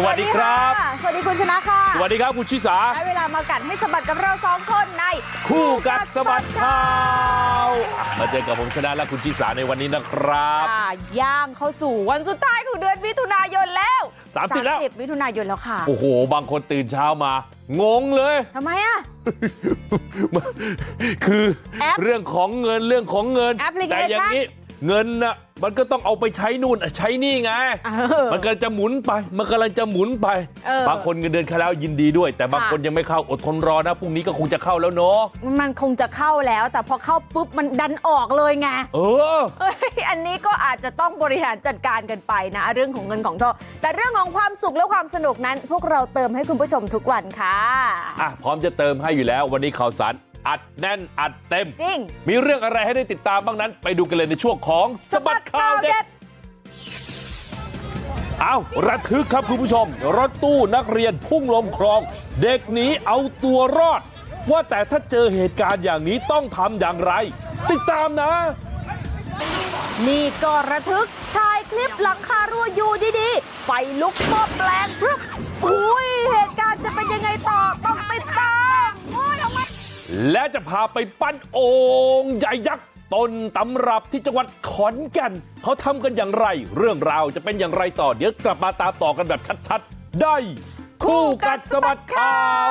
สวัสดีครับ สวัสดีคุณชนะค่ะ สวัสดีครับคุณชิสาได้เวลามากัดให้สะบัดกับเราสองคนในคู่กัดสะบัดข่าวอะมาเจอกับผมชนะและคุณชิสาในวันนี้นะครับอ่าย่างเข้าสู่วันสุดท้ายของเดือนมิถุนายนแล้ว30แล้วมิถุนายนแล้วค่ะ โอ้โห บางคนตื่นเช้ามางงเลยทำไมอะ คือแอปเรื่องของเงินเรื่องของเงินแอปพลิเคชันแต่อย่างนี้เงินน่ะ มันก็ต้องเอาไปใช้นู่นใช้นี่ไงเออมันกำลังจะหมุนไปมันกำลังจะหมุนไปเออบางคนเงินเดือนเข้าแล้วยินดีด้วย แต่บางค่ะคนยังไม่เข้าอดทนรอนะพรุ่งนี้ก็คงจะเข้าแล้วเนาะมันคงจะเข้าแล้ว แต่พอเข้าปุ๊บมันดันออกเลยไงเออเอ้ยอันนี้ก็อาจจะต้องบริหารจัดการกันไปนะ เรื่องของเงินของทองแต่เรื่องของความสุขและความสนุกนั้น พวกเราเติมให้คุณผู้ชมทุกวันค่ะอะพร้อมจะเติมให้อยู่แล้ววันนี้ข่าวสาร อัดแน่นอัดเต็มจริงมีเรื่องอะไรให้ได้ติดตามบ้างนั้น ไปดูกันเลยในช่วงของสบัดข่าวเด็ดเอาระทึกครับคุณผู้ชม รถตู้นักเรียนพุ่งลงคลอง เด็กหนีเอาตัวรอด ว่าแต่ถ้าเจอเหตุการณ์อย่างนี้ต้องทำอย่างไร ติดตามนะ นี่ก็ระทึกถ่ายคลิปหลังคารั่วอยู่ดีๆไฟลุกหม้อแปลงพรึบอุ้ยเหตุการณ์จะเป็นยังไงต่อต้องติดตามโอ้ยทำไม และจะพาไปปั้นโอ่งใหญ่ยักษ์ต้นตำรับที่จังหวัดขอนแก่นเขาทำกันอย่างไร เรื่องราวจะเป็นอย่างไรต่อเดี๋ยวกลับมาตามต่อกันแบบชัดๆ ได้คู่กัดสะบัดข่าว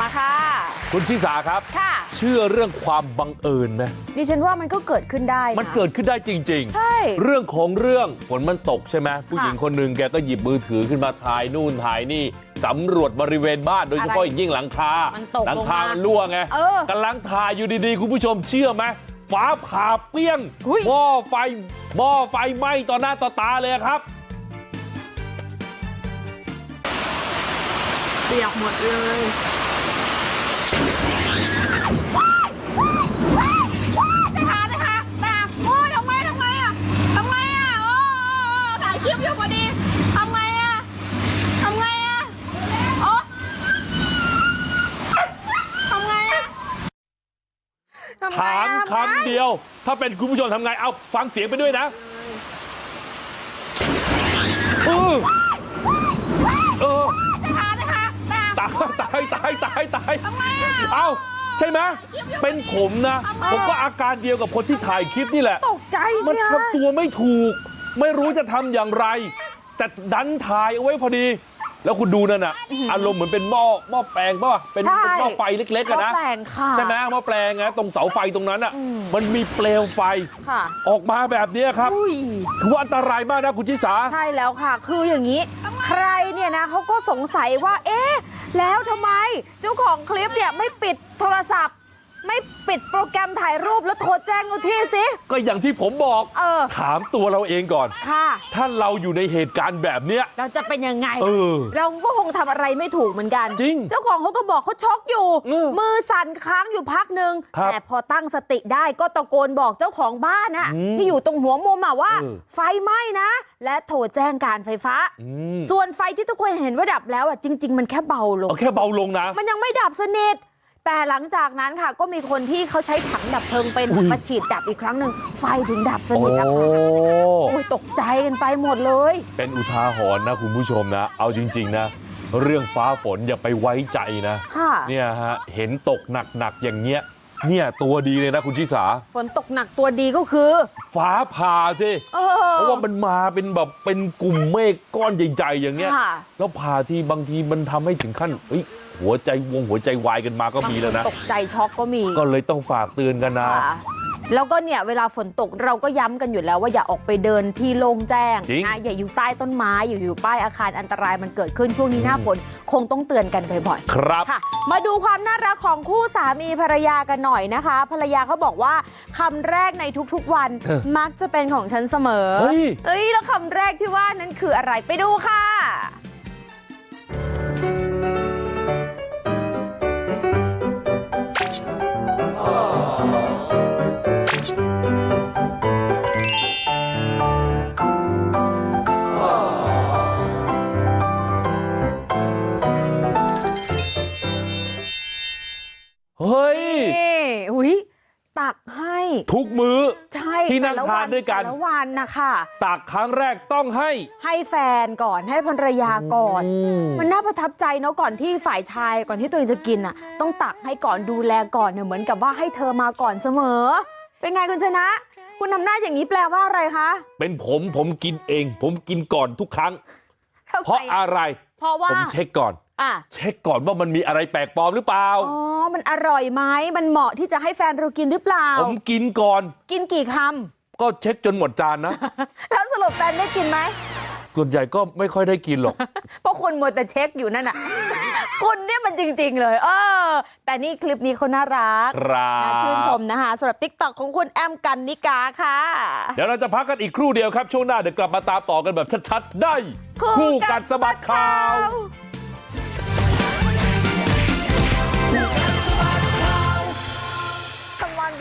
มาค่ะ คุณชิสาครับค่ะเชื่อเรื่องความบังเอิญไหมดิฉันว่ามันก็เกิดขึ้นได้ะมันเกิดขึ้นได้จริงใช่ๆเรื่องของเรื่องฝนมันตกใช่ไหมผู้หญิงค่ะคนหนึ่งแกก็หยิบมือถือขึ้นมาถ่ายนู่นถ่ายนี่สำรวจบริเวณบ้านโดยเฉพาะอะไรอย่างยิ่งหลังคามันตกหลัคาลงมามัมันรั่วไงเออกำลังถ่ายอยู่ดีๆ คุณผู้ชมเชื่อไหมฟ้าผ่าเปี้ยงอุ๊ยหม้อไฟหม้อไฟไหม้ต่อหน้าต่อตาเลยครับเปียกหมดเลย คลิปอยู่พอดีทำไงอะทำไงอะโอ้ทำไงอะถามคำเดียว ถ้าเป็นคุณผู้ชมทำไง เอาฟังเสียงไปด้วยนะเออเออไปหาไปหาแต่ตายตายตายตายตายทำไมอะเอ้าใช่ไหมเป็นผมนะ ผมก็อาการเดียวกับคนที่ถ่ายคลิปนี่แหละ ตกใจมันเนี่ย ทำตัวไม่ถูก ไม่รู้จะทำอย่างไรแต่ดันถ่ายเอาไว้พอดีแล้วคุณดูนั่นน่ะอารมณ์เหมือนเป็นหม้อหม้อแปลงป่ะเป็นใช่เป็นหม้อไฟเล็กๆอะนะหม้อแปลงค่ะใช่ไหมหม้อแปลงนะตรงเสาไฟตรงนั้นอะอืมมันมีเปลวไฟค่ะออกมาแบบนี้ครับอุ้ยถือว่าอันตรายมากนะคุณชิสาใช่แล้วค่ะ คืออย่างนี้ ใครเนี่ยนะเขาก็สงสัยว่า เอ๊ะ แล้วทำไมเจ้าของคลิปเนี่ยไม่ปิดโทรศัพท์ ไม่ปิดโปรแกรมถ่ายรูปแล้วโทรแจ้งเอาที่สิ ก็อย่างที่ผมบอกเออ ถามตัวเราเองก่อน ค่ะ ถ้าเราอยู่ในเหตุการณ์แบบเนี้ย เราจะเป็นยังไง เออเราก็คงทำอะไรไม่ถูกเหมือนกัน จริงเจ้าของเขาก็บอกเขาช็อกอยู่ เออมือสั่นค้างอยู่พักหนึ่งครับ แต่พอตั้งสติได้ก็ตะโกนบอกเจ้าของบ้านอะอืมที่อยู่ตรงหัวมุมอะว่าเออไฟไหม้นะ และโทรแจ้งการไฟฟ้าอืมส่วนไฟที่ทุกคนเห็นว่าดับแล้วอะจริง ๆ มันแค่เบาลง เอาแค่เบาลงนะ มันยังไม่ดับสนิท แต่หลังจากนั้นค่ะก็มีคนที่เขาใช้ถังดับเพลิงเป็นอุ๊ยมาฉีดดับอีกครั้งหนึ่งไฟถึงดับสโอ้นิทนะคะโอ้ยตกใจกันไปหมดเลย เป็นอุทาหรณ์นะคุณผู้ชมนะ เอาจริง ๆ นะ เรื่องฟ้าฝนอย่าไปไว้ใจนะค่ะเนี่ยฮะเห็นตกหนักๆอย่างเงี้ยเนี่ยตัวดีเลยนะคุณชิสา ฝนตกหนักตัวดีก็คือ ฟ้าผ่าสิเออเพราะว่ามันมาเป็นแบบเป็นกลุ่มเมฆก้อนใหญ่ๆอย่างเงี้ยค่ะแล้วผ่าที่บางทีมันทำให้ถึงขั้นเฮ้ย หัวใจวงหัวใจวายกันมาก็มีแล้วนะตกใจช็อกก็มีก็เลยต้องฝากเตือนกันนะค่ะแล้วก็เนี่ยเวลาฝนตกเราก็ย้ำกันอยู่แล้วว่าอย่าออกไปเดินที่โล่งแจ้งจริงนะอย่าอยู่ใต้ต้นไม้อย่าอยู่ป้ายอาคารอันตรายมันเกิดขึ้นช่วงนี้หน้าฝนคงต้องเตือนกันบ่อยๆครับค่ะ มาดูความน่ารักของคู่สามีภรรยากันหน่อยนะคะ ภรรยาเขาบอกว่าคำแรกในทุกๆวันเออมักจะเป็นของฉันเสมอเฮ้ยเอ้ยแล้วคำแรกที่ว่านั้นคืออะไรไปดูค่ะ ตักให้ทุกมือใช่ที่ที่นั่งทานด้วยกันแต่ละวันนะคะตักครั้งแรกต้องให้ให้แฟนก่อนให้ภรรยาก่อนมมันน่าประทับใจเนาะก่อนที่ฝ่ายชายก่อนที่ตัวเองจะกินอะ ต้องตักให้ก่อนดูแลก่อนเนี่ยเหมือนกับว่าให้เธอมาก่อนเสมอ เป็นไงคุณชนะ คุณทำหน้าอย่างนี้แปลว่าอะไรคะ เป็นผมผมกินเอง ผมกินก่อนทุกครั้งทำไมเพราะอะไรเพราะว่าผมเช็คก่อน อะเช็คก่อนว่ามันมีอะไรแปลกปลอมหรือเปล่าอ๋อมันอร่อยไหมมันเหมาะที่จะให้แฟนเรากินหรือเปล่าผมกินก่อน กินกี่คก็เช็คจนหมดจานนะำแล้วสรุปแฟนได้กินไหมส่วนใหญ่ก็ไม่ค่อยได้กินหรอกเพราะคุณมัวแต่เช็คอยู่นั่นน่ะคุณเนี่ยมันจริง ๆ เลย เออ แต่นี่คลิปนี้เขาน่ารักครับน่าชื่นชมนะคะสำหรับติ๊กต็อกของคุณแอมกันนิกาค่ะ เดี๋ยวเราจะพักกันอีกครู่เดียวครับ ช่วงหน้าเดี๋ยวกลับมาตามต่อกันแบบชัดๆ ได้ คู่กัดสะบัดข่าว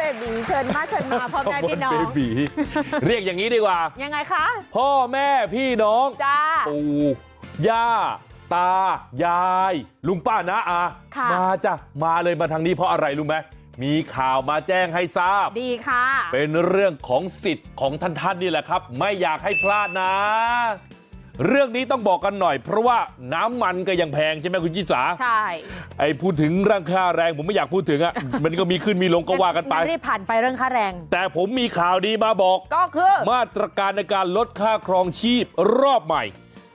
เบบีเชิญมาเชิญมาพ่อแม่พี่น้อเบงบีเรียกอย่างนี้ดีกว่า ยังไงคะ พ่อแม่พี่น้องจ้าปู่ย่าตา ยาย ลุงป้านะอาค่ะมาจ้ะ มาเลยมาทางนี้เพราะอะไรรู้ไหมมีข่าวมาแจ้งให้ทราบ ดีค่ะ เป็นเรื่องของสิทธิ์ของท่านท่านๆนี่แหละครับ ไม่อยากให้พลาดนะ เรื่องนี้ต้องบอกกันหน่อยเพราะว่าน้ำมันก็ยังแพงใช่ไหมคุณชิสาใช่ไอ้พูดถึงเรื่องค่าแรงผมไม่อยากพูดถึงอะมันก็มีขึ้นมีลงก็ว่ากันไปงั้รีบผ่านไปเรื่องค่าแรง แต่ผมมีข่าวดีมาบอกก็คือ มาตรการในการลดค่าครองชีพรอบใหม่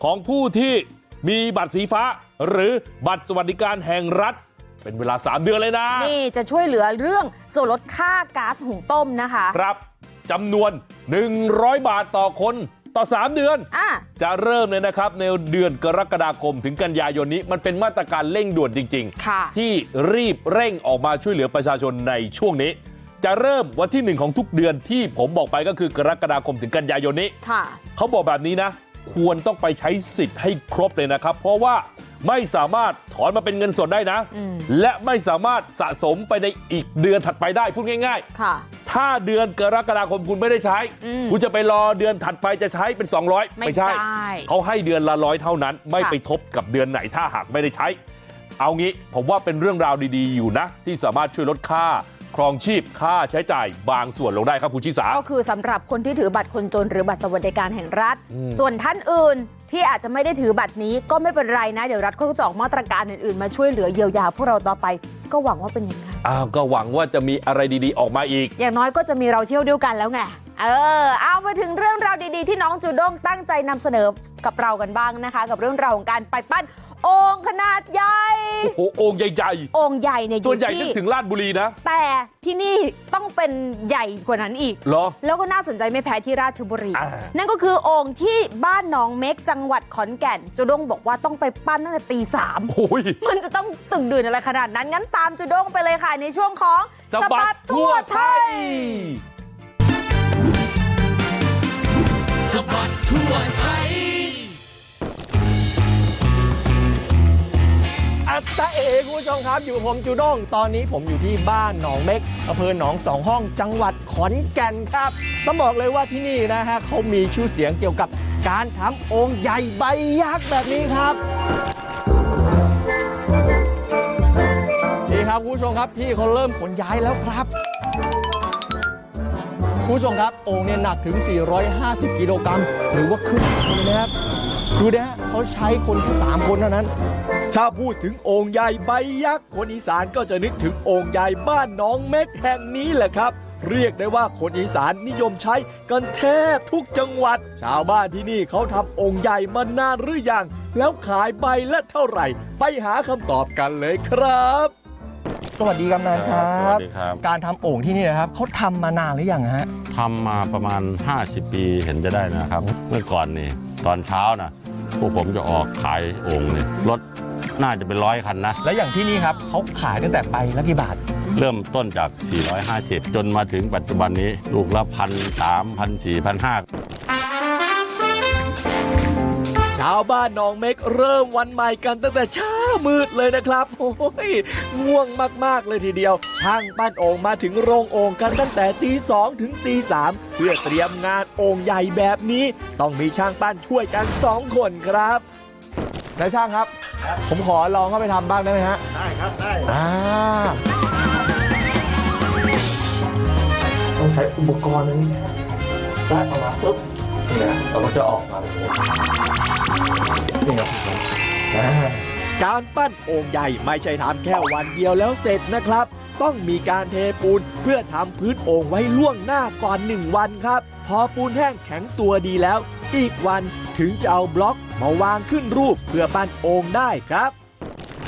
ของผู้ที่มีบัตรสีฟ้า หรือบัตรสวัสดิการแห่งรัฐเป็นเวลา 3 เดือนเลยนะ นี่จะช่วยเหลือเรื่องส่วนลดค่าก๊าซหุงต้มนะคะ ครับจำนวน 100 บาทต่อคน ต่อ3เดือนอะจะเริ่มเลยนะครับในเดือนกรกฎาคมถึงกันยายนนี้มันเป็นมาตรการเร่งด่วนจริงค่ะๆที่รีบเร่งออกมาช่วยเหลือประชาชนในช่วงนี้ จะเริ่มวันที่หนึ่งของทุกเดือนที่ผมบอกไปก็คือกรกฎาคมถึงกันยายนนี้ค่ะเขาบอกแบบนี้นะ ควรต้องไปใช้สิทธิ์ให้ครบเลยนะครับ เพราะว่าไม่สามารถถอนมาเป็นเงินสดได้นะอืมและไม่สามารถสะสมไปในอีกเดือนถัดไปได้พูดง่ายค่ะๆ ถ้าเดือนกรกฎาคมคุณไม่ได้ใช้อืมคุณจะไปรอเดือนถัดไปจะใช้เป็น200ไม่ไม่ใช่ได้เขาให้เดือนละร้อยเท่านั้น ไม่ค่ะไปทบกับเดือนไหนถ้าหากไม่ได้ใช้ เอางี้ผมว่าเป็นเรื่องราวดีๆอยู่นะ ที่สามารถช่วยลดค่าครองชีพค่าใช้จ่ายบางส่วนลงได้ครับคุณชิสาก็คือสำหรับคนที่ถือบัตรคนจนหรือบัตรสวัสดิการแห่งรัฐอืมส่วนท่านอื่น ที่อาจจะไม่ได้ถือบัตรนี้ก็ไม่เป็นไรนะ เดี๋ยวรัฐก็จะออกมาตรการอื่นๆ มาช่วยเหลือเยียวยาพวกเราต่อไป ก็หวังว่าเป็นอย่างนั้นอ้าวก็หวังว่าจะมีอะไรดีๆออกมาอีก อย่างน้อยก็จะมีเราเที่ยวด้วยกันแล้วไงเออเอามาถึงเรื่องราวดีๆ ที่น้องจูด้งตั้งใจนำเสนอกับเรากันบ้างนะคะ กับเรื่องราวของการไปปั้น โอ่งขนาดใหญ่โอ้โหโอ่งใหญ่โอ่งใหญ่เนี่ยอๆส่วนยู่ใหญ่นึกที่ถึงลาดบุรีนะแต่ที่นี่ต้องเป็นใหญ่กว่านั้นอีกเหรอแล้วก็น่าสนใจไม่แพ้ที่ราชบุรีอ่านั่นก็คือโอ่งที่บ้านหนองเม็กจังหวัดขอนแก่นจูด้งบอกว่าต้องไปปั้นตั้งแต่ตีสามโอ้ยมันจะต้องตึงดื่นอะไรขนาดนั้นงั้นตามจูด้งไปเลยค่ะในช่วงของสะบัดทั่วไทยสะบัดทั่ว อัตตาเอคุณผู้ชมครับ อยู่ผมจูด้งตอนนี้ผมอยู่ที่บ้านหนองเม็กอำเภอหนองสองห้องจังหวัดขอนแก่นครับ ต้องบอกเลยว่าที่นี่นะฮะเขามีชื่อเสียงเกี่ยวกับการทำองค์ใหญ่ใบยักษ์แบบนี้ครับนี่ครับคุณผู้ชมครับพี่เขาเริ่มขนย้ายแล้วครับคุณผู้ชมครับโองค์เนี่ยหนักถึง 450 กิโลกรัมหรือว่าครึ่งตันเลยนะครับ ดูนะฮะเขาใช้คนแค่ 3 คนเท่านั้น ถ้าพูดถึงโองค์ใหญ่ใบยักษ์คนอีสานก็จะนึกถึงโองค์ใหญ่บ้านหน้องเม็กแห่งนี้แหละครับ เรียกได้ว่าคนอีสานนิยมใช้กันแทบทุกจังหวัด ชาวบ้านที่นี่เขาทำองค์ใหญ่มานานหรือยัง แล้วขายใบละเท่าไหร่ ไปหาคำตอบกันเลยครับ สวัสดีกำนันครัสวับสดีครับการทำโอ่งที่นี่นะครับเขาทำมานานหรือยังฮะ ทำมาประมาณ 50 ปีเห็นจะได้นะครับ เมื่อก่อนนี่ตอนเช้านะพวกผมจะออกขายโอ่งนี่รถ น่าจะเป็นร้อยคันนะ แล้วอย่างที่นี่ครับเขาขายตั้งแต่ใบละกี่บาท เริ่มต้นจาก 450 จนมาถึงปัจจุบันนี้ ลูกละพันสามพันสี่พันห้าชาวบ้านหนองเม็กเริ่มวันใหม่กันตั้งแต่เช้ามืดเลยนะครับ โอ้ยง่วงมาก ๆ เลยทีเดียว ช่างปั้นโอ่งมาถึงโรงโอ่งกันตั้งแต่ตีสองถึงตีสามเพื่อเตรียมงานโอ่งใหญ่แบบนี้ ต้องมีช่างปั้นช่วยกันสองคนครับ นายช่างครับ ผมขอลองเข้าไปทำบ้างได้ไหมฮะ ได้ครับ ได้ อ่า ต้องใช้อุปกรณ์อันนี้ได้ออกมาปุ๊บนี่นะเราก็จะออกมาแบบนี้นี่ครับอ่า การปั้นโอ่งใหญ่ไม่ใช่ทำแค่วันเดียวแล้วเสร็จนะครับ ต้องมีการเทปูนเพื่อทำพื้นโอ่งไว้ล่วงหน้าก่อนหนึ่งวันครับ พอปูนแห้งแข็งตัวดีแล้ว อีกวันถึงจะเอาบล็อกมาวางขึ้นรูปเพื่อปั้นโอ่งได้ครับ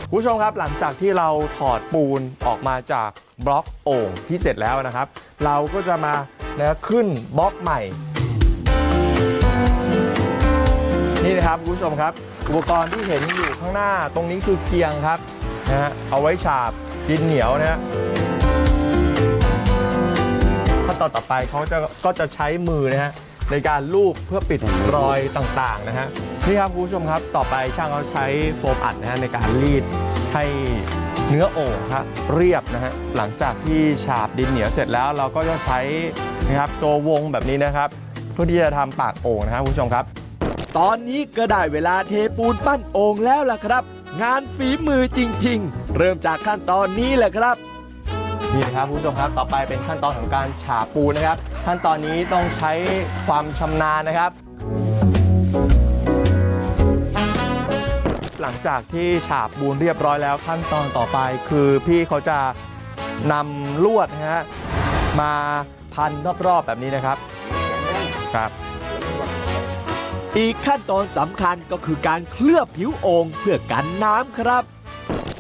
คุณผู้ชมครับหลังจากที่เราถอดปูนออกมาจากบล็อกโอ่งที่เสร็จแล้วนะครับ เราก็จะมานะขึ้นบล็อกใหม่ นี่นะครับคุณผู้ชมครับ อุปกรณ์ที่เห็นอยู่ข้างหน้าตรงนี้คือเกียงครับนะฮะเอาไว้ฉาบดินเหนียวนะฮะขั้นตอนต่อไปเขาจะก็จะใช้มือนะฮะ ในการลูบเพื่อปิดรอยต่างๆนะฮะนี่ครับคุณผู้ชมครับต่อไปช่างเขาใช้โฟมอัดนะฮะในการรีดให้เนื้อโอ่งครับเรียบนะฮะหลังจากที่ฉาบดินเหนียวเสร็จแล้วเราก็จะใช้นะครับตัววงแบบนี้นะครับ เพื่อที่จะทำปากโอ่งนะครับคุณผู้ชมครับ ตอนนี้ก็ได้เวลาเทปูนปั้นโอ่งแล้วล่ะครับ งานฝีมือจริง ๆ เริ่มจากขั้นตอนนี้แหละครับ นี่นะครับคุณผู้ชมครับต่อไปเป็นขั้นตอนของการฉาบปูนนะครับ ขั้นตอนนี้ต้องใช้ความชำนาญนะครับ หลังจากที่ฉาบปูนเรียบร้อยแล้วขั้นตอนต่อไปคือพี่เขาจะนำลวดนะฮะมาพันรอบๆแบบนี้นะครับครับ อีกขั้นตอนสำคัญก็คือการเคลือบผิวโอ่งเพื่อกันน้ำครับ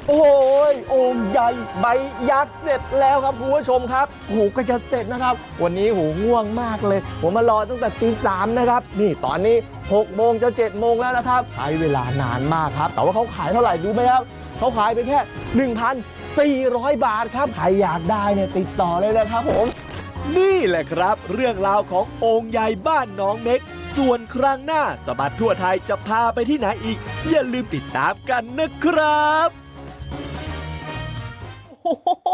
โอ้ยโอ่งใหญ่ใบยักษ์เสร็จแล้วครับคุณผู้ชมครับโหก็จะเสร็จนะครับ วันนี้โหง่วงมากเลย ผมมารอตั้งแต่ตีสามนะครับ นี่ตอนนี้6โมงจะ7โมงแล้วนะครับ ใช้เวลานานมากครับ แต่ว่าเขาขายเท่าไหร่รู้ไหมครับ เขาขายไปแค่ 1,400 บาทครับ ใครอยากได้เนี่ยติดต่อเลยนะครับผม นี่แหละครับ เรื่องราวของโอ่งใหญ่บ้านน้องเน็กส่วนครั้งหน้าสบัดทั่วไทยจะพาไปที่ไหนอีก อย่าลืมติดตามกันนะครับ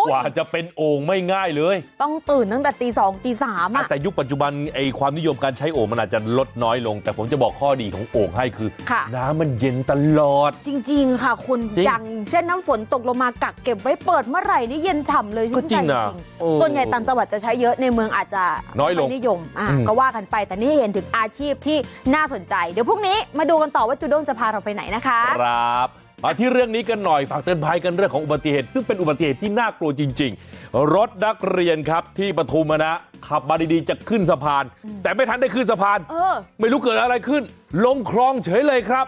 กว่าจะเป็นโอ่งไม่ง่ายเลยต้องตื่นตั้งแต่ตีสองตีสามอะอะแต่ยุคปัจจุบันไอความนิยมการใช้โอ่งมันอาจจะลดน้อยลง แต่ผมจะบอกข้อดีของโอ่งให้คือค่ะน้ำมันเย็นตลอด จริง ๆ ค่ะ คุณจริงอย่างเช่นน้ำฝนตกลงมากักเก็บไว้เปิดเมื่อไหร่นี่เย็นฉ่ำเลยก็จริงชื่ใจนะจริงโอ้ส่วนใหญ่ต่างจังหวัดจะใช้เยอะในเมืองอาจจะน้อยลงไม่นิยมอะอืมก็ว่ากันไปแต่นี่เห็นถึงอาชีพที่น่าสนใจ เดี๋ยวพรุ่งนี้มาดูกันต่อว่าจูด้งจะพาเราไปไหนนะคะครับ มาที่เรื่องนี้กันหน่อยฝากเตือนภัยกันเรื่องของอุบัติเหตุซึ่งเป็นอุบัติเหตุที่น่ากลัวจริงๆรถนักเรียนครับที่ปทุมอะนะขับมาดีๆจะขึ้นสะพาน แต่ไม่ทันได้ขึ้นสะพานเออไม่รู้เกิดอะไรขึ้น ลงคลองเฉยเลยครับ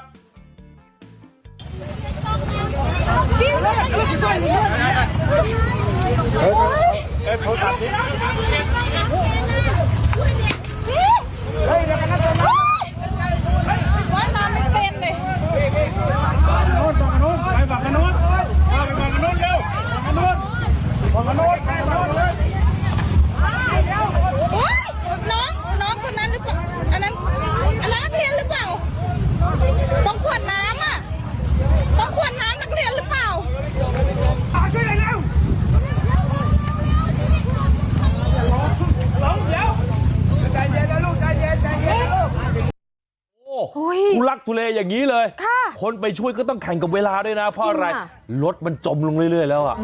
ว่าน้ำไม่เป็นเลย โอ๊ยน้องน้องคนนั้นหรือเปล่า อันนั้น อันนั้นนักเรียนหรือเปล่า ต้องขวดน้ำอะ ต้องขวดน้ำนักเรียนหรือเปล่า โอ้ โอ้ย ทุลักทุเลอย่างนี้เลยค่ะคนไปช่วยก็ต้องแข่งกับเวลาด้วยนะเพราะอะไรจริงอะรถมันจมลงเรื่อยๆแล้วอะ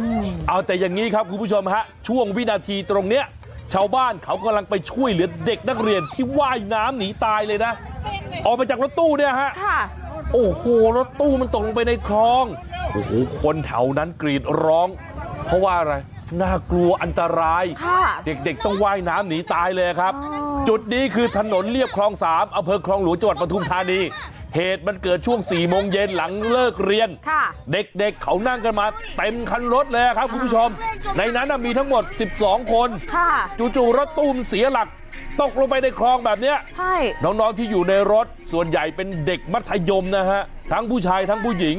เอาแต่อย่างนี้ครับคุณผู้ชมฮะช่วงวินาทีตรงเนี้ยชาวบ้านเขากำลังไปช่วยเหลือเด็กนักเรียนที่ว่ายน้ำหนีตายเลยนะออกมาจากรถตู้เนี่ยฮะค่ะโอ้โหรถตู้มันตกลงไปในคลองโอ้โหคนแถวนั้นกรีดร้องเพราะว่าอะไร น่ากลัวอันตรายค่ะเด็กๆต้องว่ายน้ำหนีตายเลยครับอ๋อจุดนี้คือถนนเรียบคลองสามอำเภอคลองหลวงจังหวัดปทุมธานี เหตุมันเกิดช่วง4ี่โมงเย็นหลังเลิกเรียนค่ะเด็กๆเขานั่งกันมาเต็มคันรถเลยครับคุณผู้ชม ในนั้นนะมีทั้งหมด 12 คนค่ะจู่ๆรถตู้มเสียหลักตกลงไปในคลองแบบเนี้ยใช่น้องๆที่อยู่ในรถส่วนใหญ่เป็นเด็กมัธยมนะฮะ ทั้งผู้ชายทั้งผู้หญิง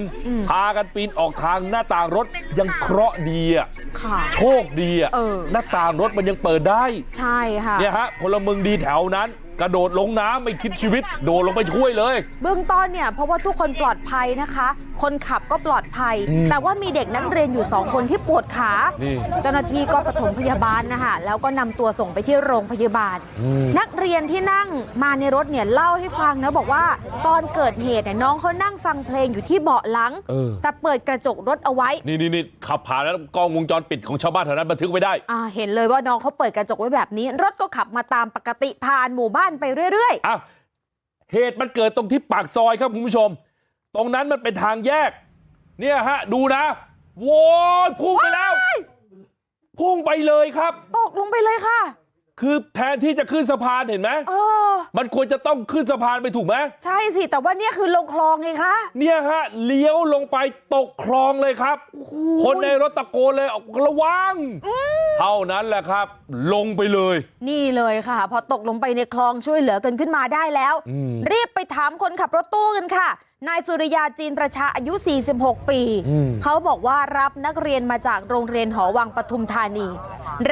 พากันปีนออกทางหน้าต่างรถยังเคราะห์ดีอะค่ะโชคดีอะเออหน้าต่างรถมันยังเปิดได้ ใช่ค่ะเนี่ยฮะพลเมืองดีแถวนั้น กระโดดลงน้ำไม่คิดชีวิตโดดลงไปช่วยเลยเบื้องต้นเนี่ยเพราะว่าทุกคนปลอดภัยนะคะ คนขับก็ปลอดภัยอืมแต่ว่ามีเด็กนักเรียนอยู่สองคนที่ปวดขานี่เจ้าหน้าที่ก็ปฐมพยาบาลนะคะแล้วก็นำตัวส่งไปที่โรงพยาบาลอืมนักเรียนที่นั่งมาในรถเนี่ยเล่าให้ฟังนะบอกว่าตอนเกิดเหตุเนี่ยน้องเขานั่งฟังเพลงอยู่ที่เบาะหลังเออแต่เปิดกระจกรถเอาไว้นี่นี่นี่ขับผ่านแล้วกล้องวงจรปิดของชาวบ้านแถวนั้นบันทึกไว้ได้อ่าเห็นเลยว่าน้องเขาเปิดกระจกไว้แบบนี้ รถก็ขับมาตามปกติผ่านหมู่บ้านไปเรื่อยอะเหตุมันเกิดตรงที่ปากซอยครับคุณผู้ชม ตรงนั้นมันเป็นทางแยกเนี่ยฮะดูนะโว้ยพุ่งไปแล้วพุ่งไปเลยครับๆตกลงไปเลยค่ะ คือแทนที่จะขึ้นสะพานเห็นไหมเออ มันควรจะต้องขึ้นสะพานไปถูกไหมใช่สิ แต่ว่าเนี่ยคือลงคลองไงคะ เนี่ยฮะเลี้ยวลงไปตกคลองเลยครับโอ้โหคนในรถตะโกนเลยออกระวังเท่านั้นแหละครับ ลงไปเลย นี่เลยค่ะ พอตกลงไปในคลองช่วยเหลือกันขึ้นมาได้แล้วอืมรีบไปถามคนขับรถตู้กันค่ะ นายสุริยาจีนประชาอายุ46ปีอืมเขาบอกว่ารับนักเรียนมาจากโรงเรียนหอวังปทุมธานี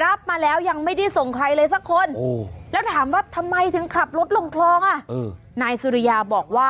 รับมาแล้วยังไม่ได้ส่งใครเลยสักคนโอ้แล้วถามว่าทำไมถึงขับรถลงคลองอะเออนายสุริยาบอกว่า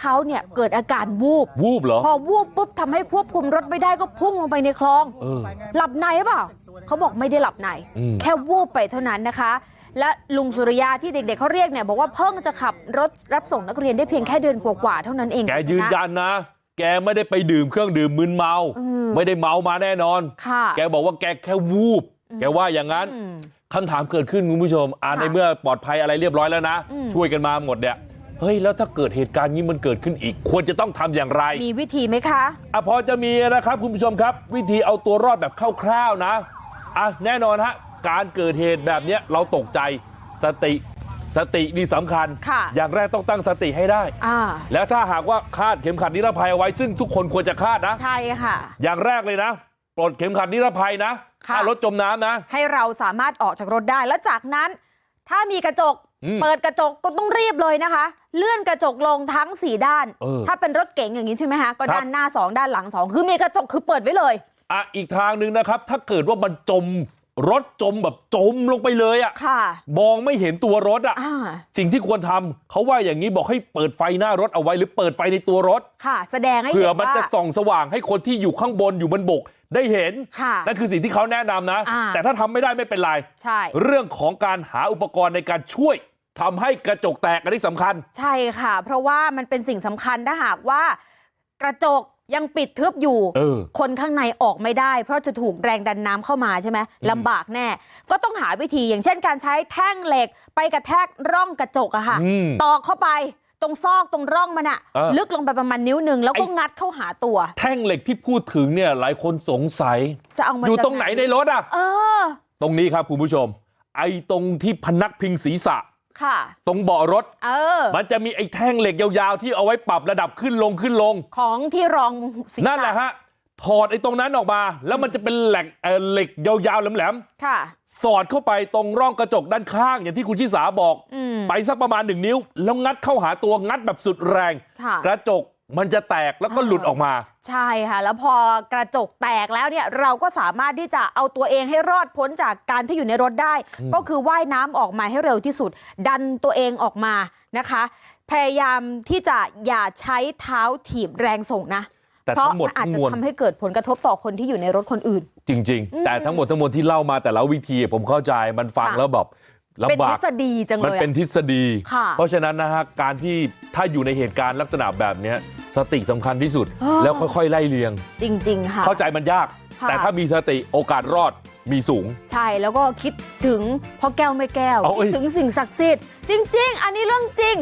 เขาเนี่ยเกิดอาการวูบวูบเหรอพอวูบปุ๊บทำให้ควบคุมรถไม่ได้ก็พุ่งลงไปในคลองเออหลับในหรือเปล่าเขาบอกไม่ได้หลับในอืมแค่วูบไปเท่านั้นนะคะ และลุงสุริยาที่เด็กๆเขาเรียกเนี่ยบอกว่าเพิ่งจะขับรถรับส่งนักเรียนได้เพียงแค่เดือนกว่าๆเท่านั้นเองแกยืนยันนะแกไม่ได้ไปดื่มเครื่องดื่มมึนเมาอืมไม่ได้เมามาแน่นอนค่ะแกบอกว่าแกแค่วูบแกว่าอย่างนั้นอืมคำถามเกิดขึ้นคุณผู้ชมอ่าค่ะในเมื่อปลอดภัยอะไรเรียบร้อยแล้วนะอืมช่วยกันมาหมดเนี่ยเฮ้ยแล้วถ้าเกิดเหตุการณ์นี้มันเกิดขึ้นอีก ควรจะต้องทำอย่างไร มีวิธีไหมคะอะพอจะมีนะครับคุณผู้ชมครับ วิธีเอาตัวรอดแบบคร่าวๆนะอะแน่นอนฮะ การเกิดเหตุแบบเนี้ยเราตกใจสติสตินี่สำคัญค่ะอย่างแรกต้องตั้งสติให้ได้อ่าแล้วถ้าหากว่าคาดเข็มขัดนิรภัยเอาไว้ซึ่งทุกคนควรจะคาดนะใช่ค่ะ อย่างแรกเลยนะปลดเข็มขัดนิรภัยนะค่ะถ้ารถจมน้ำนะ ให้เราสามารถออกจากรถได้แล้วจากนั้น ถ้ามีกระจกอืมเปิดกระจกก็ต้องรีบเลยนะคะ เลื่อนกระจกลงทั้ง4ด้านเออถ้าเป็นรถเก๋งอย่างนี้ใช่ไหมคะก็ครับด้านหน้า2ด้านหลัง2คือมีกระจกคือเปิดไว้เลยอะอีกทางหนึ่งนะครับ ถ้าเกิดว่ามันจม รถจมแบบจมลงไปเลยอะค่ะมองไม่เห็นตัวรถอะอ่าสิ่งที่ควรทำเขาว่าอย่างนี้บอกให้เปิดไฟหน้ารถเอาไว้หรือเปิดไฟในตัวรถค่ะแสดงให้เผื่เห็อนมันว่าจะส่องสว่างให้คนที่อยู่ข้างบนอยู่บนบกได้เห็นค่ะนั่นคือสิ่งที่เขาแนะนำนะอ่าแต่ถ้าทำไม่ได้ไม่เป็นไรใช่เรื่องของการหาอุปกรณ์ในการช่วยทำให้กระจกแตกอันนี้สำคัญ ใช่ค่ะ เพราะว่ามันเป็นสิ่งสำคัญถ้าหากว่ากระจก ยังปิดทึบอยู่เออคนข้างในออกไม่ได้เพราะจะถูกแรงดันน้ำเข้ามาใช่ไหมลำบากแน่ก็ต้องหาวิธีอย่างเช่นการใช้แท่งเหล็กไปกระแทกร่องกระจกอะค่ะอืมตอกเข้าไปตรงซอกตรงร่องมันอะเออลึกลงไปประมาณนิ้วหนึ่งแล้วก็ไอ้งัดเข้าหาตัว แท่งเหล็กที่พูดถึงเนี่ยหลายคนสงสัยจะเอามาอยู่จากตรงไหนในรถอะเออตรงนี้ครับคุณผู้ชมไอ้ตรงที่พนักพิงศีรษะค่ะ ตรงเบาะรถเออมันจะมีไอ้แท่งเหล็กยาวๆที่เอาไว้ปรับระดับขึ้นลงขึ้นลงของที่รองศีรษนั่นแหละฮะถอดไอ้ตรงนั้นออกมาแล้วมันจะเป็นแหลกเอ่อเหล็กยาวๆแหลมค่ะๆสอดเข้าไปตรงร่องกระจกด้านข้างอย่างที่คุณชิสาบอกอืมไปสักประมาณหนึ่งนิ้วแล้วงัดเข้าหาตัวงัดแบบสุดแรงค่ะกระจก มันจะแตกแล้วก็หลุดออกมาใช่ค่ะแล้วพอกระจกแตกแล้วเนี่ยเราก็สามารถที่จะเอาตัวเองให้รอดพ้นจากการที่อยู่ในรถได้ ก็คือว่ายน้ำออกมาให้เร็วที่สุด ดันตัวเองออกมานะคะ พยายามที่จะอย่าใช้เท้าถีบแรงส่งนะแต่เพราะทั้งหมดมันอาจทั้งจะมวลทำให้เกิดผลกระทบต่อคนที่อยู่ในรถคนอื่น จริง ๆ แต่ทั้งหมดทั้งมวลที่เล่ามาแต่ละวิธีผมเข้าใจมันฟังค่ะแล้วแบบเป็น ลำบาทฤกษฎีจังมันเลยเป็นอะทฤษฎีค่ะเพราะฉะนั้นนะฮะการที่ถ้าอยู่ในเหตุการณ์ลักษณะแบบเนี้ยสติสำคัญที่สุดเออแล้วค่อยๆไล่เลียงจริงๆค่ะเข้าใจมันยากค่ะแต่ถ้ามีสติโอกาสรอดมีสูง ใช่แล้วก็คิดถึงพ่อแก้วไม่แก้วเอาเอ้คิยดถึงสิ่งศักดิ์สิทธิ์จริง ๆ อันนี้เรื่องจริง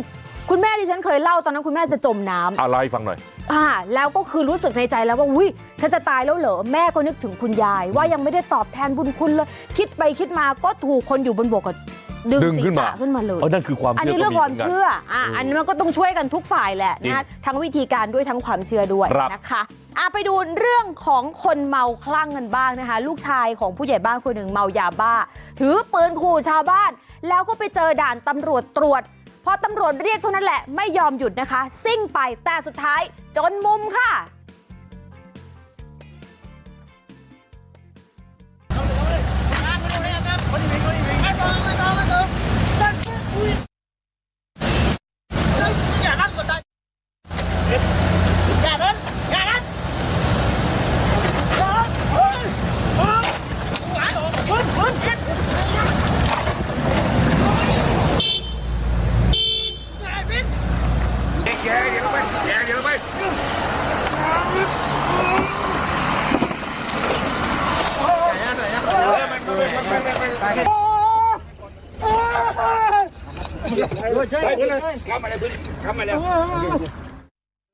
คุณแม่ดิฉันเคยเล่าตอนนั้นคุณแม่จะจมน้ำอะไรฟังหน่อยอ่าแล้วก็คือรู้สึกในใจแล้วว่าอุ้ยฉันจะตายแล้วเหรอแม่ก็นึกถึงคุณยาย ว่ายังไม่ได้ตอบแทนบุญคุณเลยคิดไปคิดมาก็ถูกคนอยู่บนบกก็ ดึงดึงศีขึ้รนมาษะขึ้นมาเลยเออนั่นคือความอันเชื่อนี้ก็เรื่องมีความเหมือนกันเชื่ออะเอออัอันนี้มันก็ต้องช่วยกันทุกฝ่ายแหละจริงนะทั้งวิธีการด้วยทั้งความเชื่อด้วยครับนะคะอะไปดูเรื่องของคนเมาคลั่งกันบ้างนะคะ ลูกชายของผู้ใหญ่บ้านคนหนึ่งเมายาบ้า ถือปืนขู่ชาวบ้าน แล้วก็ไปเจอด่านตำรวจตรวจพอตำรวจเรียกเท่านั้นแหละไม่ยอมหยุดนะคะ ซิ่งไปแต่สุดท้ายจนมุมค่ะอย่านั้น อย่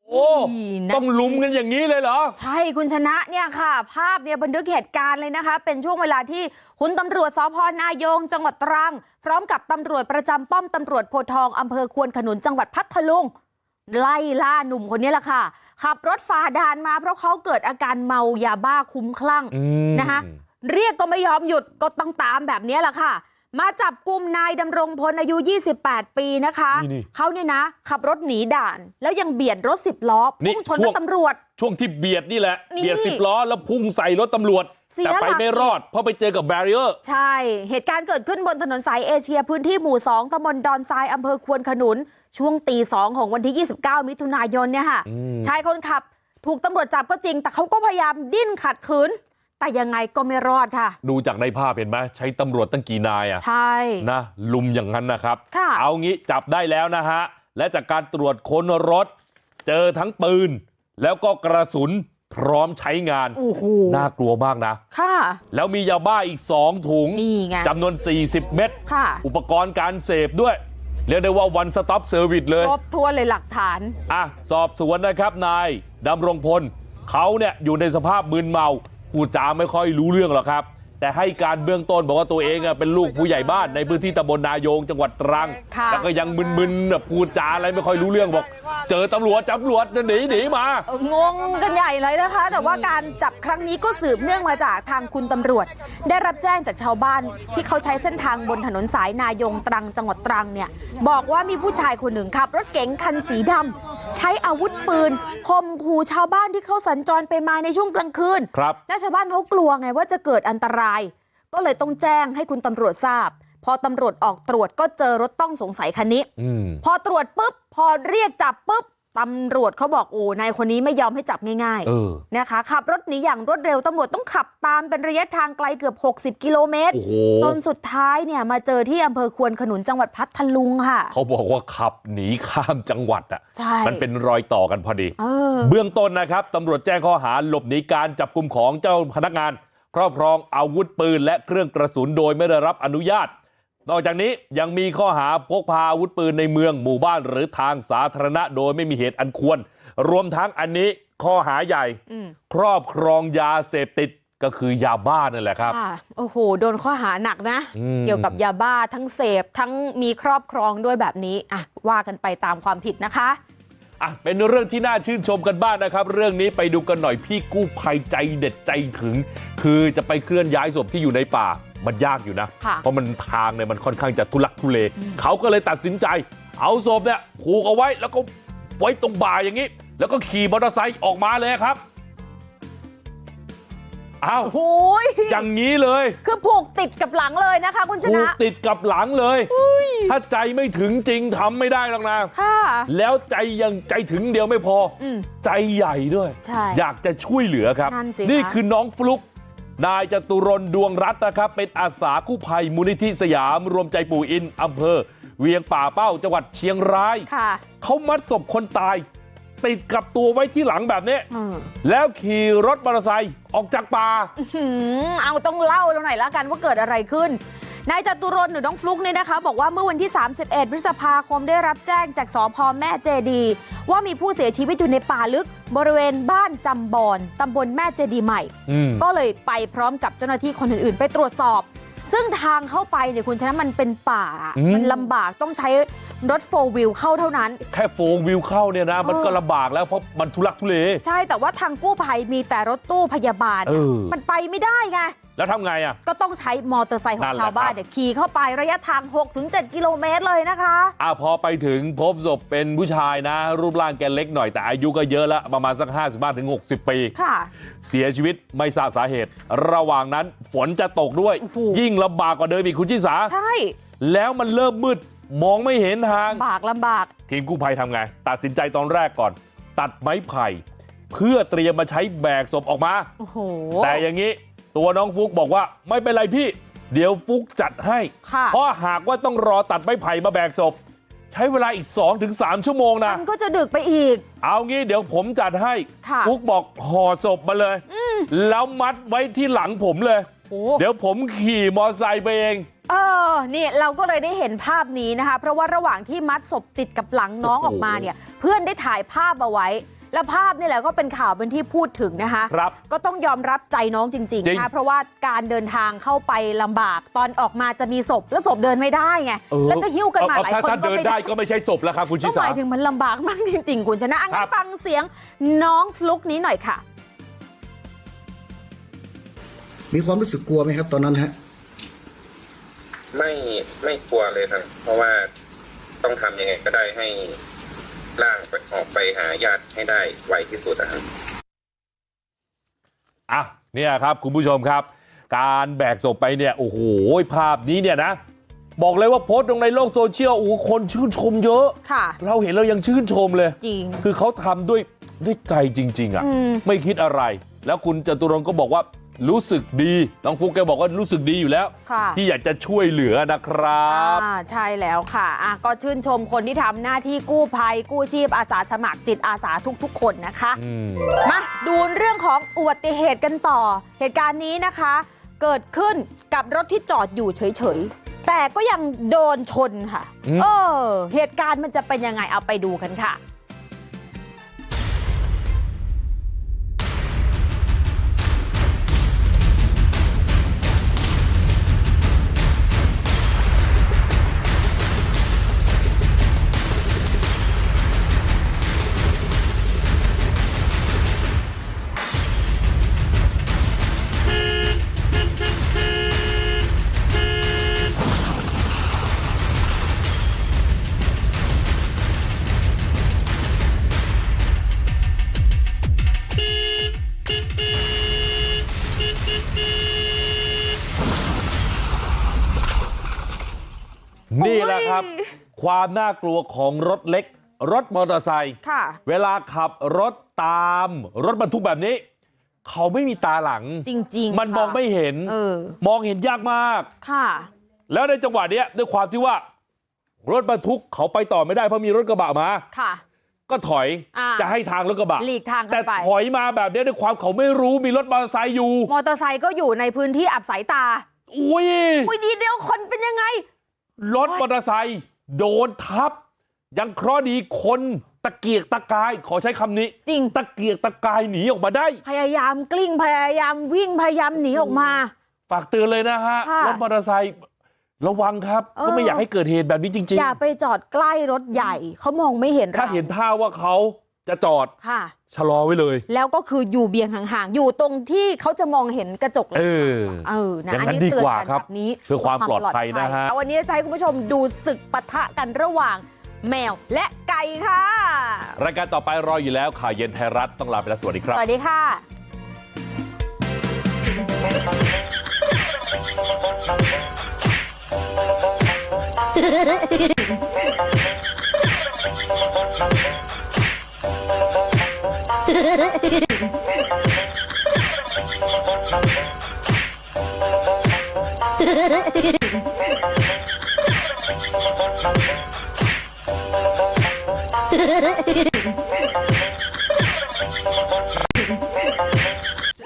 โอ้นะต้องลุมกันอย่างนี้เลยเหรอ ใช่คุณชนะเนี่ยค่ะ ภาพเนี่ยบันทึกเหตุการณ์เลยนะคะ เป็นช่วงเวลาที่คุณตำรวจสพนายง จังหวัดตรัง พร้อมกับตำรวจประจำป้อมตำรวจโพทองอำเภอควนขนุนจังหวัดพัทลุงไล่ล่าหนุ่มคนนี้แหละค่ะ ขับรถฝ่าด่านมาเพราะเขาเกิดอาการเมายาบ้าคุ้มคลั่งนะคะเรียกก็ไม่ยอมหยุดก็ต้องตามแบบนี้แหละค่ะ มาจับกลุ่มนายดำรงพลอายุ28ปีนะคะนี่นี่เขาเนี่ยนะขับรถหนีด่านแล้วยังเบียดรถสิบล้อนี่พุ่งชนช่รวงถตำรวจช่วงที่เบียดนี่แหละนี่เบียดสิบล้อแล้วพุ่งใส่รถตำรวจเสียแต่ไปหลักไม่รอดเพราะไปเจอกับแบรีเออร์ใช่เหตุการณ์เกิดขึ้นบนถนนสายเอเชียพื้นที่หมู่2ตำบลดอนทรายอำเภอควนขนุน ช่วงตีสองของวันที่ 29 มิถุนายนเนี่ยค่ะอืมชายคนขับถูกตำรวจจับก็จริง แต่เขาก็พยายามดิ้นขัดขืน แต่ยังไงก็ไม่รอดค่ะดูจากในภาพเห็นไหมใช้ตำรวจตั้งกี่นายอะใช่นะลุมอย่างนั้นนะครับค่ะเอางี้จับได้แล้วนะฮะและจากการตรวจค้นรถเจอทั้งปืนแล้วก็กระสุนพร้อมใช้งานโอ้โหน่ากลัวมากนะค่ะแล้วมียาบ้าอีก2ถุงนี่ไงจำนวน 40 เม็ดค่ะอุปกรณ์การเสพด้วยเรียกได้ว่าวันสต็อปเซอร์วิสเลยครบถ้วนเลยหลักฐานอะสอบสวนนะครับนายดำรงพลเขาเนี่ยอยู่ในสภาพมึนเมา พูดจาไม่ค่อยรู้เรื่องหรอกครับ แต่ให้การเบื้องต้นบอกว่าตัวเองอะเป็นลูกผู้ใหญ่บ้านในพื้นที่ตำบลนายงจังหวัดตรังค่ะแล้วก็ยังมึนๆแบบพูดจาอะไรไม่ค่อยรู้เรื่องบอกเจอตำรวจตำรวจหนีหนีมาเอองงกันใหญ่เลยนะคะ แต่ว่าการจับครั้งนี้ก็สืบเนื่องมาจากทางคุณตำรวจ ได้รับแจ้งจากชาวบ้านที่เขาใช้เส้นทางบนถนนสายนายงตรังจังหวัดตรังเนี่ยบอกว่ามีผู้ชายคนหนึ่งขับรถเก๋งคันสีดำใช้อาวุธปืนข่มขู่ชาวบ้านที่เขาสัญจรไปมาในช่วงกลางคืนครับและชาวบ้านเขากลัวไงว่าจะเกิดอันตรายก็เลยต้องแจ้งให้คุณตำรวจทราบ พอตำรวจออกตรวจก็เจอรถต้องสงสัยคันนี้อืมพอตรวจปุ๊บพอเรียกจับปุ๊บตำรวจเขาบอกโอ้นายคนนี้ไม่ยอมให้จับง่ายเออๆนะคะ ขับรถหนีอย่างรวดเร็วตำรวจต้องขับตามเป็นระยะทางไกลเกือบ 60 กิโลเมตรโอ้โหจนสุดท้ายเนี่ยมาเจอที่อำเภอควนขนุนจังหวัดพัทลุงค่ะ เขาบอกว่าขับหนีข้ามจังหวัดอะใช่มันเป็นรอยต่อกันพอดีเออเบื้องต้นนะครับตำรวจแจ้งข้อหาหลบหนีการจับกลุ่มของเจ้าพนักงาน ครอบครองอาวุธปืนและเครื่องกระสุนโดยไม่ได้รับอนุญาตนอกจากนี้ยังมีข้อหาพกพาอาวุธปืนในเมืองหมู่บ้านหรือทางสาธารณะโดยไม่มีเหตุอันควรรวมทั้งอันนี้ข้อหาใหญ่อืมครอบครองยาเสพติดก็คือยาบ้านั่นแหละครับค่ะโอ้โหโดนข้อหาหนักนะอืมเกี่ยวกับยาบ้าทั้งเสพทั้งมีครอบครองด้วยแบบนี้อะว่ากันไปตามความผิดนะคะ อะเป็นเรื่องที่น่าชื่นชมกันบ้างนะครับ เรื่องนี้ไปดูกันหน่อยพี่กู้ภัยใจเด็ดใจถึง คือจะไปเคลื่อนย้ายศพที่อยู่ในป่ามันยากอยู่นะค่ะเพราะมันทางเนี่ยมันค่อนข้างจะทุลักทุเลเขาก็เลยตัดสินใจ เอาศพเนี่ยผูกเอาไว้แล้วก็ไว้ตรงบ่าอย่างนี้ แล้วก็ขี่มอเตอร์ไซค์ออกมาเลยครับ อ้าวโอ้ยอย่างนี้เลยคือผูกติดกับหลังเลยนะคะคุณชผูนะกติดกับหลังเลย ถ้าใจไม่ถึงจริงทำไม่ได้หรอกนะค่ะแล้วใจยังใจถึงเดียวไม่พอออืมใจใหญ่ด้วยใช่อยากจะช่วยเหลือครับนั่นสินี่คะคือน้องฟลุกนายจตุรนต์ดวงรัตน์นะครับ เป็นอาสากู้ภัยมูลนิธิสยาม รวมใจปู่อินอำเภอ เวียงป่าเป้าจังหวัดเชียงรายค่ะเขามัดศพคนตาย ติดกับตัวไว้ที่หลังแบบนี้อืมแล้วขี่รถมอเตอร์ไซค์ออกจากป่าหืมเอาต้องเล่าเราหน่อยแล้วกันว่าเกิดอะไรขึ้นนายจตุรนต์หรือน้องฟลุกเนี่ยนะคะ บอกว่าเมื่อวันที่ 31 พฤษภาคมได้รับแจ้งจากสพแม่เจดี ว่ามีผู้เสียชีวิตอยู่ในป่าลึก บริเวณบ้านจำบอนตำบลแม่เจดีใหม่อืมก็เลยไปพร้อมกับเจ้าหน้าที่คนอื่นๆ ไปตรวจสอบ ซึ่งทางเข้าไปเนี่ยคุณชนะมันเป็นป่าอืมมันลำบากต้องใช้รถโฟวิลเข้าเท่านั้น แค่โฟงวิวเข้าเนี่ยนะมันก็ลำบากแล้วเพราะมันทุลักทุเลใช่แต่ว่าทางกู้ภัยมีแต่รถตู้พยาบาลเออมันไปไม่ได้ไง แล้วทำไงอะก็ต้องใช้มอเตอร์ไซค์ขอนั่งนแหละชาวบ้านครับเนี่ยขี่เข้าไประยะทาง 6-7 กิโลเมตรเลยนะคะอะพอไปถึงพบศพเป็นผู้ชายนะ รูปร่างแกเล็กหน่อยแต่อายุก็เยอะแล้ว ประมาณสัก 55ถึง60 ปีค่ะ เสียชีวิตไม่ทราบสาเหตุ ระหว่างนั้นฝนจะตกด้วยโอ้โหยิ่งลำบากกว่าเดิมอีกคุณชิสาใช่แล้วมันเริ่มมืดมองไม่เห็นทางลำบากลำบาก ทีมกู้ภัยทำไง ตัดสินใจตอนแรกก่อน ตัดไม้ไผ่ เพื่อเตรียมมาใช้แบกศพออกมาโอ้โหแต่อย่างนี้ ตัวน้องฟุกบอกว่าไม่เป็นไรพี่เดี๋ยวฟุกจัดให้ค่ะเพราะหากว่าต้องรอตัดไม้ไผ่มาแบกศพ ใช้เวลาอีก 2-3 ชั่วโมงนะมันก็จะดึกไปอีก เอางี้เดี๋ยวผมจัดให้ค่ะฟุกบอกห่อศพมาเลย แล้วมัดไว้ที่หลังผมเลยโอ้เดี๋ยวผมขี่มอไซค์ไปเองเออ นี่เราก็เลยได้เห็นภาพนี้นะคะ เพราะว่าระหว่างที่มัดศพติดกับหลังน้องออกมาเนี่ย เพื่อนได้ถ่ายภาพเอาไว้ แล้วภาพนี่แหละก็เป็นข่าวเป็นที่พูดถึงนะคะครับก็ต้องยอมรับใจน้องจริงจริๆงนะคะเพราะว่าการเดินทางเข้าไปลำบากตอนออกมาจะมีศพแล้วศพเดินไม่ได้ไงเออแล้วจะหิ้วกันมาเอหลายถ้คนถ้าก็เดินไม่ได้ได้ก็ไม่ใช่ศพแล้วครับคุณชิก็หสามายถึงมันลำบากมากจริงๆคุณชนะอะครังั้บนฟังเสียงน้องฟลุกนี้หน่อยค่ะ มีความรู้สึกกลัวไหมครับตอนนั้นฮะไม่ไม่กลัวเลยครับเพราะว่าต้องทำยังไงก็ได้ให้ ร่างไปออกไปหาญาติให้ได้ไวที่สุดนะครับอะเนี่ยครับคุณผู้ชมครับ การแบกศพไปเนี่ยโอ้โหภาพนี้เนี่ยนะ บอกเลยว่าโพสต์ลงในโลกโซเชียลโอ้โหคนชื่นชมเยอะ ค่ะ เราเห็นเรายังชื่นชมเลย จริง คือเขาทำด้วยด้วยใจจริง ๆ อะ อืม ไม่คิดอะไร แล้วคุณจตุรงค์ก็บอกว่า รู้สึกดีน้องฟุกแกบอกว่ารู้สึกดีอยู่แล้วค่ะที่อยากจะช่วยเหลือนะครับอ่าใช่แล้วค่ะอะก็ชื่นชมคนที่ทำหน้าที่กู้ภัยกู้ชีพอาสาสมัครจิตอาสาทุก ๆ คนนะคะอืมมาดูเรื่องของอุบัติเหตุกันต่อ เหตุการณ์นี้นะคะ เกิดขึ้นกับรถที่จอดอยู่เฉยๆแต่ก็ยังโดนชนค่ะอืมเออเหตุการณ์มันจะเป็นยังไงเอาไปดูกันค่ะ ความน่ากลัวของรถเล็กรถมอเตอร์ไซค์ค่ะเวลาขับรถตามรถบรรทุกแบบนี้เขาไม่มีตาหลังจริงๆมันค่ะมองไม่เห็นเออมองเห็นยากมากค่ะแล้วในจังหวะเนี้ยด้วยความที่ว่ารถบรรทุกเขาไปต่อไม่ได้เพราะมีรถกระบะมาค่ะก็ถอยอ่าจะให้ทางรถกระบะหลีกทางกัแต่นไปถอยมาแบบเนี้ยด้วยความเขาไม่รู้มีรถมอเตอร์ไซค์อยู่ มอเตอร์ไซค์ก็อยู่ในพื้นที่อับสายตาอุ้ยอุ้ยดีเดียวคนเป็นยังไงรถมอเตอร์ไซค์ โดนทับยังเคราะห์ดีคนตะเกียกตะกายขอใช้คำนี้จริงตะเกียกตะกายหนีออกมาได้พยายามกลิ้งพยายามวิ่งพยายามหนีออกมาฝากเตือนเลยนะฮะค่ะรถมอเตอร์ไซค์ระวังครับเออก็ไม่อยากให้เกิดเหตุแบบนี้จริงอย่าไปจอดใกล้รถใหญ่เขามองไม่เห็นๆเราถ้าเห็นท่าว่าเขา จะจอดค่ะชะลอไว้เลย แล้วก็คืออยู่เบียงห่างๆ อยู่ตรงที่เขาจะมองเห็นกระจกหลังเออเออนะอย่างนั้นอันนี้ดีกว่าเตือนนครับแบบนี้เพื่อความปลอดภัยนะฮะเอาวันนี้จะให้คุณผู้ชมดูศึกปะทะกันระหว่างแมวและไก่ค่ะ รายการต่อไปรออยู่แล้วข่าวเย็นไทยรัฐต้องลาไปแล้วสวัสดีคสรับวัสดีค่ะ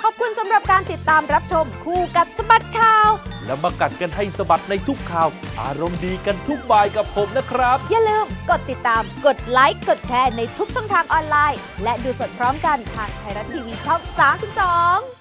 ขอบคุณสำหรับการติดตามรับชมคู่กับสบัดข่าว แล้วมากัดกันให้สะบัดในทุกข่าว อารมณ์ดีกันทุกบายกับผมนะครับ อย่าลืมกดติดตาม กดไลค์ กดแชร์ในทุกช่องทางออนไลน์ และดูสดพร้อมกันทางไทยรัฐทีวีช่อง 32